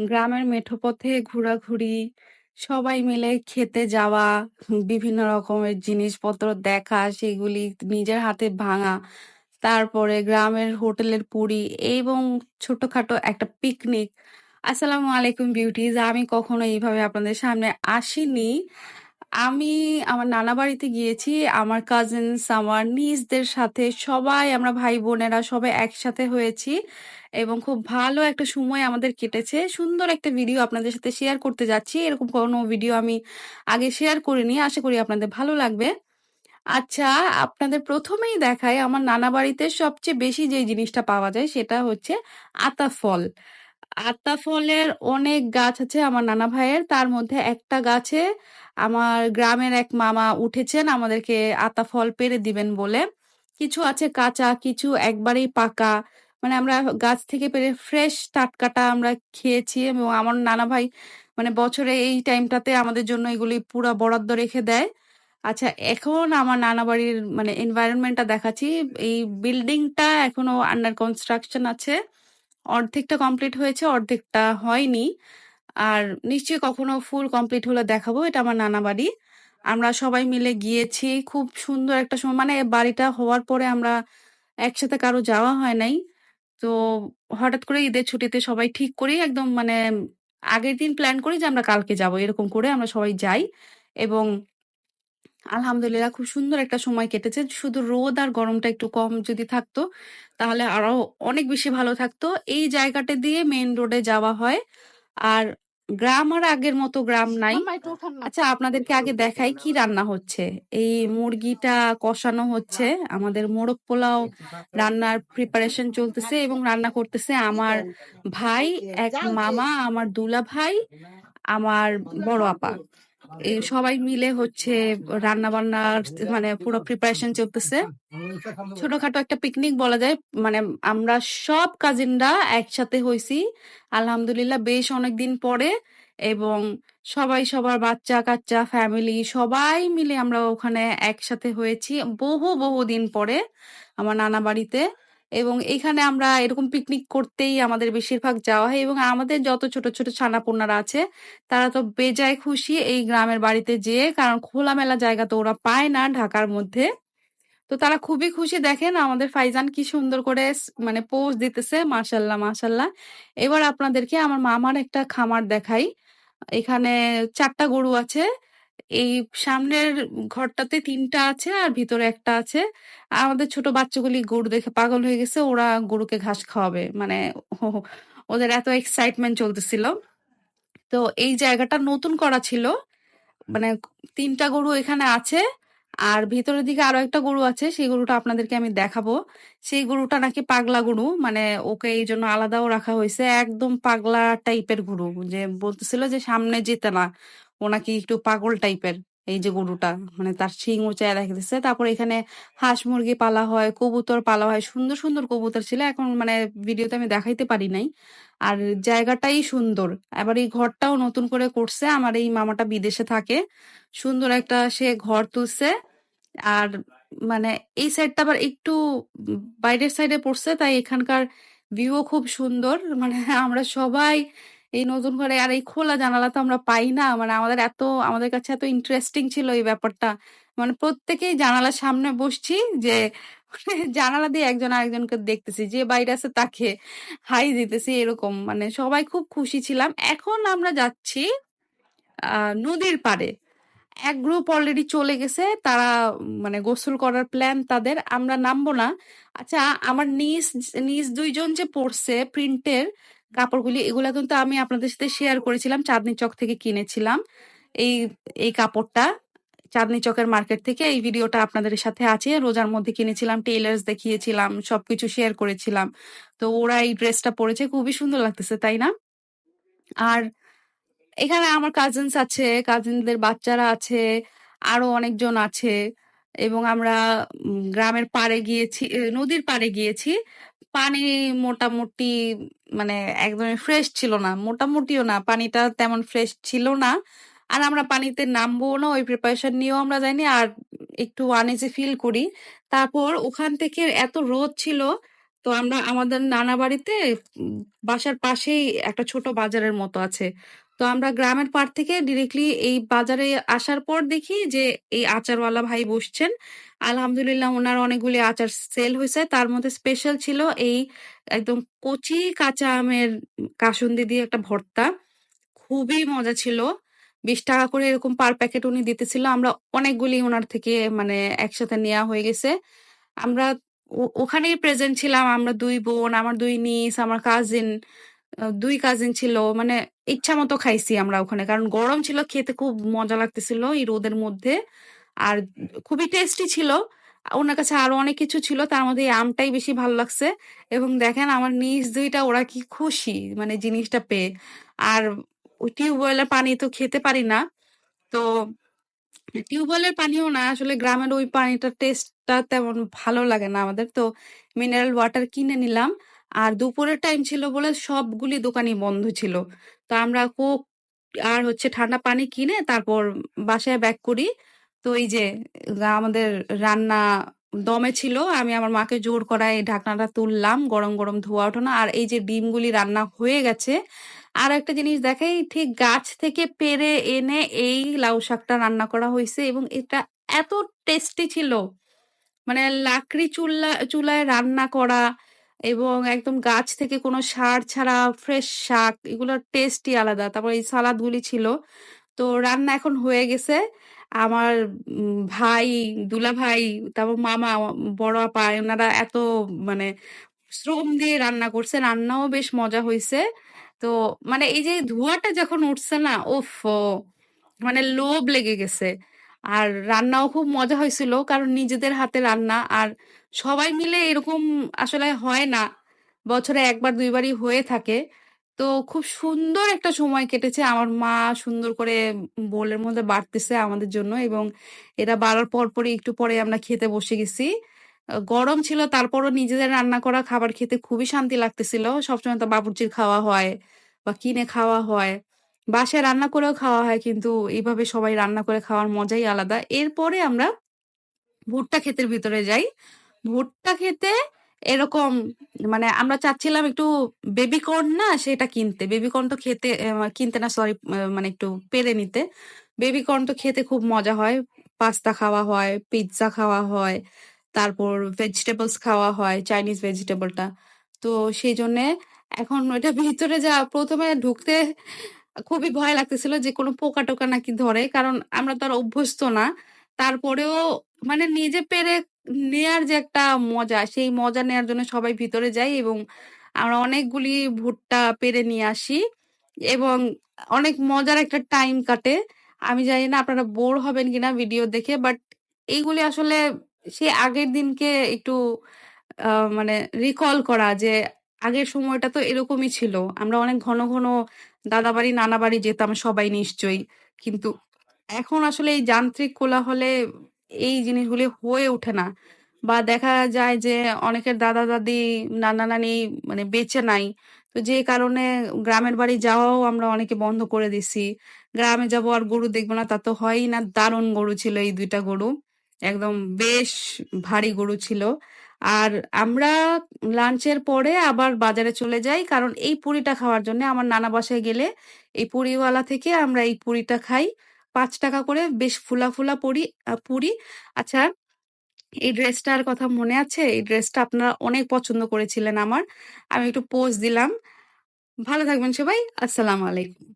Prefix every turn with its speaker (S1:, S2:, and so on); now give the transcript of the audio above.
S1: গ্রামের মেঠো পথে ঘোরাঘুরি, সবাই মিলে খেতে যাওয়া, বিভিন্ন রকমের জিনিসপত্র দেখা, সেগুলি নিজের হাতে ভাঙা, তারপরে গ্রামের হোটেলের পুরি এবং ছোটখাটো একটা পিকনিক। আসসালামু আলাইকুম বিউটিজ। আমি কখনো এইভাবে আপনাদের সামনে আসিনি। আমি আমার নানা বাড়িতে গিয়েছি। আমার কাজিনস, আমার নিসদের সাথে সবাই আমরা ভাই-বোনেরা সবাই একসাথে হয়েছি এবং খুব ভালো একটা সময় আমাদের কেটেছে। সুন্দর একটা ভিডিও আপনাদের সাথে শেয়ার করতে যাচ্ছি। এরকম কোনো ভিডিও আমি আগে শেয়ার করিনি। আশা করি আপনাদের ভালো লাগবে। আচ্ছা, আপনাদের প্রথমেই দেখাই আমার নানা বাড়িতে সবচেয়ে বেশি যে জিনিসটা পাওয়া যায় সেটা হচ্ছে আতা ফল। আতা ফলের অনেক গাছ আছে আমার নানা ভাইয়ের। তার মধ্যে একটা গাছে আমার গ্রামের এক মামা উঠেছেন আমাদেরকে আতা ফল পেড়ে দিবেন বলে। কিছু আছে কাঁচা, কিছু একবারেই পাকা। মানে আমরা গাছ থেকে পেরে ফ্রেশ টাটকাটা আমরা খেয়েছি এবং আমার নানা ভাই মানে বছরে এই টাইমটাতে আমাদের জন্য এগুলি পুরা বরাদ্দ রেখে দেয়। আচ্ছা এখন আমার নানা বাড়ির মানে এনভায়রনমেন্টটা দেখাচ্ছি। এই বিল্ডিংটা এখনও আন্ডার কনস্ট্রাকশন আছে। অর্ধেকটা কমপ্লিট হয়েছে, অর্ধেকটা হয়নি। আর নিশ্চয়ই কখনো ফুল কমপ্লিট হলে দেখাবো। এটা আমার নানা বাড়ি। আমরা সবাই মিলে গিয়েছি। খুব সুন্দর একটা সময় মানে বাড়িটা হওয়ার পরে আমরা একসাথে কারও যাওয়া হয় নাই। তো হঠাৎ করে ঈদের ছুটিতে সবাই ঠিক করি একদম মানে আগের দিন প্ল্যান করি যে আমরা কালকে যাব। এরকম করে আমরা সবাই যাই এবং আলহামদুলিল্লাহ খুব সুন্দর একটা সময় কেটেছে। শুধু রোদ আর গরমটা একটু কম যদি থাকতো, তাহলে আরও অনেক বেশি ভালো থাকতো। এই জায়গাটা দিয়ে মেইন রোডে যাওয়া হয়। আর গ্রাম আর আগের মতো গ্রাম নাই। আচ্ছা আপনাদেরকে আগে দেখাই কি রান্না হচ্ছে। এই মুরগিটা কষানো হচ্ছে। আমাদের মোরগ পোলাও রান্নার প্রিপারেশন চলতেছে এবং রান্না করতেছে আমার ভাই, এক মামা, আমার দুলা ভাই, আমার বড় আপা। সবাই মিলে হচ্ছে রান্না-বান্নার মানে পুরো প্রিপারেশন চলতেছে। ছোটখাটো একটা পিকনিক বলা যায়। মানে আমরা সব কাজিনরা একসাথে হইছি। আলহামদুলিল্লাহ বেশ অনেকদিন পরে এবং সবাই সবার বাচ্চা-কাচ্চা, ফ্যামিলি সবাই মিলে আমরা ওখানে একসাথে হয়েছি বহু, বহু দিন পরে আমার নানা বাড়িতে। এবং এখানে আমরা এরকম পিকনিক করতেই আমাদের বেশিরভাগ যাওয়া হয় এবং আমাদের যত ছোট, ছোট ছানাপোনারা আছে তারা তো বেজায় খুশি এই গ্রামের বাড়িতে যেয়ে। কারণ খোলামেলা জায়গা তো ওরা পায় না ঢাকার মধ্যে। তো তারা খুবই খুশি দেখেন আমাদের ফাইজান কি সুন্দর করে মানে পোজ দিতেছে। মাশাআল্লাহ, মাশাআল্লাহ। এবার আপনাদেরকে আমার মামার একটা খামার দেখাই। এখানে চারটা গরু আছে। এই সামনের ঘরটাতে তিনটা আছে আর ভিতরে ১ টা আছে। আমাদের ছোট বাচ্চাগুলি গরু দেখে পাগল হয়ে গেছে। ওরা গরুকে ঘাস খাওয়াবে। মানে ওদের এত এক্সাইটমেন্ট চলতেছিল। তো এই জায়গাটা নতুন করা ছিল। মানে তিনটা গরু এখানে আছে। আর ভেতরের দিকে আরও একটা গরু আছে। সেই গরুটা আপনাদেরকে আমি দেখাবো। সেই গরুটা নাকি পাগলা গরু। মানে ওকে এই জন্য আলাদাও রাখা হয়েছে একদম পাগলা টাইপের গরু। যে বলতেছিল যে সামনে যেতে না। ও নাকি একটু পাগল টাইপের। এই যে গরুটা। মানে তার শিং উঁচাইয়া দেখাইতেছে। তারপরে এখানে হাঁস মুরগি পালা হয়, কবুতর পালা হয়। সুন্দর, সুন্দর কবুতর ছিল। এখন মানে ভিডিওতে আমি দেখাইতে পারি নাই। আর জায়গাটাই সুন্দর। এবার এই ঘরটাও নতুন করে করছে। আমার এই মামাটা বিদেশে থাকে। সুন্দর একটা সে ঘর তুলছে। আর মানে এই সাইডটা আবার একটু বাইরের সাইডে পড়ছে। তাই এখানকার ভিউও খুব সুন্দর। মানে আমরা সবাই এই নতুন ঘরে আর এই খোলা জানালা তো আমরা পাই না। মানে আমাদের এত, আমাদের কাছে এত ইন্টারেস্টিং ছিল এই ব্যাপারটা। মানে প্রত্যেকেই জানালার সামনে বসছি যে, জানালা দিয়ে একজন আরেকজনকে দেখতেছি। যে বাইরে আছে তাকে হাই দিতেছি এরকম। মানে সবাই খুব খুশি ছিলাম। এখন আমরা যাচ্ছি নদীর পাড়ে। এক গ্রুপ অলরেডি চলে গেছে। তারা মানে গোসল করার প্ল্যান তাদের। আমরা নামবো না। আচ্ছা আমার নিজ নিজ দুইজন যে পড়ছে প্রিন্টের কাপড়গুলি এগুলা কিন্তু আমি আপনাদের সাথে শেয়ার করেছিলাম। চাঁদনী চক থেকে কিনেছিলাম। এই এই কাপড়টা চাঁদনী চকের মার্কেট থেকে এই ভিডিওটা আপনাদের সাথে আছে। রোজার মধ্যে কিনেছিলাম, টেইলার্স দেখিয়েছিলাম, সবকিছু শেয়ার করেছিলাম। তো ওরা এই ড্রেসটা পরেছে খুবই সুন্দর লাগতেছে, তাই না? আর এখানে আমার কাজিনস আছে, কাজিনদের বাচ্চারা আছে, আরও অনেকজন আছে এবং আমরা গ্রামের পাড়ে গিয়েছি নদীর পাড়ে গিয়েছি। পানি মোটামুটি মানে একদমই ফ্রেশ ছিল না। মোটামুটিও না, পানিটা তেমন ফ্রেশ ছিল না। আর আমরা পানিতে নামবোও না, ওই প্রিপারেশন নিয়েও আমরা যাইনি। আর একটু আনইজি ফিল করি। তারপর ওখান থেকে এত রোদ ছিল, তো আমরা আমাদের নানা বাড়িতে বাসার পাশেই একটা ছোট বাজারের মতো আছে। তো আমরা গ্রামের পাড় থেকে ডিরেক্টলি এই বাজারে আসার পর দেখি যে এই আচারওয়ালা ভাই বসছেন। আলহামদুলিল্লাহ ওনার অনেকগুলি আচার সেল হয়েছে তার মধ্যে স্পেশাল ছিল এই একদম কচি কাঁচা আমের কাসুন্দি দিয়ে একটা ভর্তা। খুবই মজা ছিল। ৳২০ করে এরকম পার প্যাকেট উনি দিতেছিল। আমরা অনেকগুলি ওনার থেকে মানে একসাথে নেওয়া হয়ে গেছে। আমরা ওখানেই প্রেজেন্ট ছিলাম। আমরা দুই বোন, আমার ২ নিece, আমার কাজিন, ২ কাজিন ছিল। মানে ইচ্ছা মতো খাইছি আমরা ওখানে। কারণ গরম ছিল, খেতে খুব মজা লাগতেছিল এই রোদের মধ্যে। আর খুবই টেস্টি ছিল। ওনার কাছে আরও অনেক কিছু ছিল। তার মধ্যে আমটাই বেশি ভালো লাগছে। এবং দেখেন আমার নিজ দুইটা ওরা কি খুশি মানে জিনিসটা পেয়ে। আর ওই টিউবওয়েলের পানি তো খেতে পারি না। তো টিউবওয়েলের পানিও না আসলে গ্রামের ওই পানিটার টেস্টটা তেমন ভালো লাগে না আমাদের। তো মিনারেল ওয়াটার কিনে নিলাম। আর দুপুরের টাইম ছিল বলে সবগুলি দোকানই বন্ধ ছিল। তো আমরা কোক আর হচ্ছে ঠান্ডা পানি কিনে তারপর বাসায় ব্যাক করি। তো এই যে আমাদের রান্না দমে ছিল। আমি আমার মাকে জোর করায় ঢাকনাটা তুললাম। গরম, গরম ধোঁয়া ওঠানো। আর এই যে ডিমগুলি রান্না হয়ে গেছে। আর একটা জিনিস দেখাই ঠিক গাছ থেকে পেরে এনে এই লাউ শাকটা রান্না করা হয়েছে এবং এটা এত টেস্টি ছিল। মানে লাকড়ি চুল্লা চুলায় রান্না করা এবং একদম গাছ থেকে কোনো সার ছাড়া ফ্রেশ শাক এগুলোর টেস্টই আলাদা। তারপর এই সালাদগুলি ছিল। তো রান্না এখন হয়ে গেছে। আমার ভাই দুলা ভাই, তারপর মামা, বড় আপা ওনারা এত মানে শ্রম দিয়ে রান্না করছে। রান্নাও বেশ মজা হইছে। তো মানে এই যে ধোঁয়াটা যখন উঠছে না ওফফো! মানে লোভ লেগে গেছে। আর রান্নাও খুব মজা হয়েছিল। কারণ নিজেদের হাতে রান্না। আর সবাই মিলে এরকম আসলে হয় না। বছরে একবার দুইবারই হয়ে থাকে। তো খুব সুন্দর একটা সময় কেটেছে। আমার মা সুন্দর করে বোলের মধ্যে বাড়তেছে আমাদের জন্য এবং এটা বাড়ার পরপরই একটু পরে আমরা খেতে বসে গেছি। গরম ছিল, তারপরও নিজেদের রান্না করা খাবার খেতে খুবই শান্তি লাগতেছিল। সবসময় তো বাবুর্চির খাওয়া হয় বা কিনে খাওয়া হয়। বাসায় রান্না করেও খাওয়া হয় কিন্তু এইভাবে সবাই রান্না করে খাওয়ার মজাই আলাদা। এরপরে আমরা ভুট্টা ক্ষেতের ভিতরে যাই। ভুট্টা খেতে এরকম মানে আমরা চাচ্ছিলাম একটু বেবি কর্ন না সেটা কিনতে। বেবি কর্ন তো খেতে কিনতে না সরি মানে একটু পেরে নিতে। বেবি কর্ন তো খেতে খুব মজা হয়। পাস্তা খাওয়া হয়, পিৎজা খাওয়া হয়। তারপর ভেজিটেবলস খাওয়া হয়, চাইনিজ ভেজিটেবলটা। তো সেই জন্যে এখন ওইটার ভিতরে যা প্রথমে ঢুকতে খুবই ভয় লাগতেছিল যে কোনো পোকা-টোকা নাকি ধরে। কারণ আমরা তো আর অভ্যস্ত না। তারপরেও মানে নিজে পেরে নেয়ার যে একটা মজা, সেই মজা নেয়ার জন্য সবাই ভিতরে যাই এবং আমরা অনেকগুলি ভুট্টা পেরে নিয়ে আসি এবং অনেক মজার একটা টাইম কাটে। আমি জানি না আপনারা বোর হবেন কিনা ভিডিও দেখে। বাট এইগুলি আসলে সে আগের দিনকে একটু মানে রিকল করা যে আগের সময়টা তো এরকমই ছিল। আমরা অনেক ঘন, ঘন দাদাবাড়ি, নানাবাড়ি যেতাম সবাই নিশ্চয়ই। কিন্তু এখন আসলে এই যান্ত্রিক কোলাহলে এই জিনিসগুলি হয়ে ওঠে না। বা দেখা যায় যে অনেকের দাদা-দাদি, নানা-নানি মানে বেঁচে নাই। তো যে কারণে গ্রামের বাড়ি যাওয়াও আমরা অনেকে বন্ধ করে দিছি। গ্রামে যাব আর গরু দেখব না তা তো হয়ই না। দারুণ গরু ছিল এই দুইটা গরু। একদম বেশ ভারী গরু ছিল। আর আমরা লাঞ্চের পরে আবার বাজারে চলে যাই। কারণ এই পুরিটা খাওয়ার জন্যে আমার নানা বাসায় গেলে এই পুরিওয়ালা থেকে আমরা এই পুরিটা খাই। পাঁচ টাকা করে বেশ ফুলা, ফুলা পুরি পুরি। আচ্ছা এই ড্রেসটার কথা মনে আছে? এই ড্রেসটা আপনারা অনেক পছন্দ করেছিলেন আমার। আমি একটু পোজ দিলাম। ভালো থাকবেন সবাই। আসসালামু আলাইকুম।